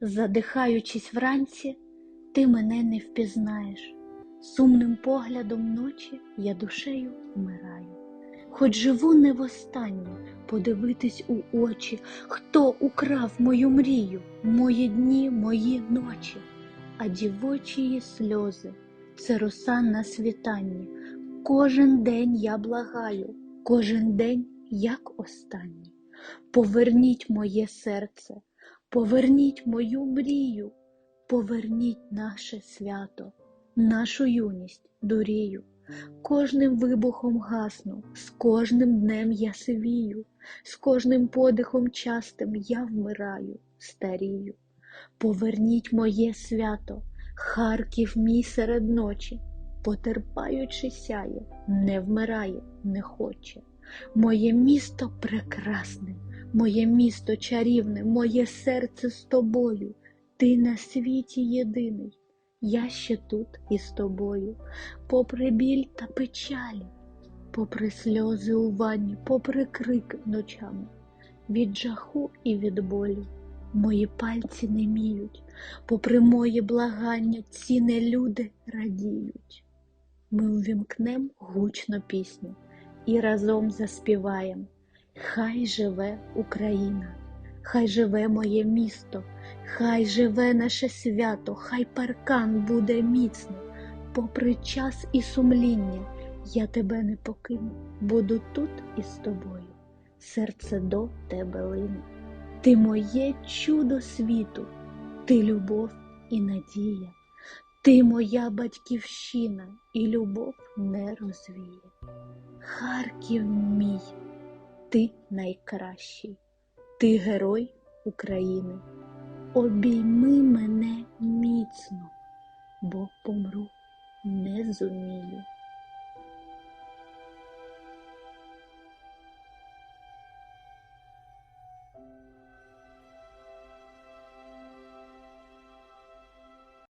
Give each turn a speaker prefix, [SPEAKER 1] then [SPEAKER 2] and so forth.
[SPEAKER 1] Задихаючись вранці, ти мене не впізнаєш. Сумним поглядом ночі я душею вмираю. Хоч живу не востаннє, подивитись у очі, хто украв мою мрію, мої дні, мої ночі, а дівочії сльози це роса на світанні. Кожен день я благаю, кожен день як останній. Поверніть моє серце, поверніть мою мрію, поверніть наше свято, нашу юність дурію. Кожним вибухом гасну, з кожним днем я сивію, з кожним подихом частим я вмираю, старію. Поверніть моє свято, Харків мій серед ночі, потерпаючи сяє, не вмирає, не хоче. Моє місто прекрасне, моє місто чарівне, моє серце з тобою, ти на світі єдиний, я ще тут із тобою, попри біль та печалі, попри сльози у ванні, попри крик ночами, від жаху і від болю. Мої пальці не міють, попри мої благання, ці нелюди радіють. Ми увімкнем гучно пісню і разом заспіваєм. Хай живе Україна, хай живе моє місто, хай живе наше свято, хай паркан буде міцно, попри час і сумління, я тебе не покину, буду тут із тобою, серце до тебе лине. Ти моє чудо світу, ти любов і надія, ти моя батьківщина, і любов не розвіє. Харків мій, ти найкращий, ти герой України. Обійми мене міцно, бо помру не зумію.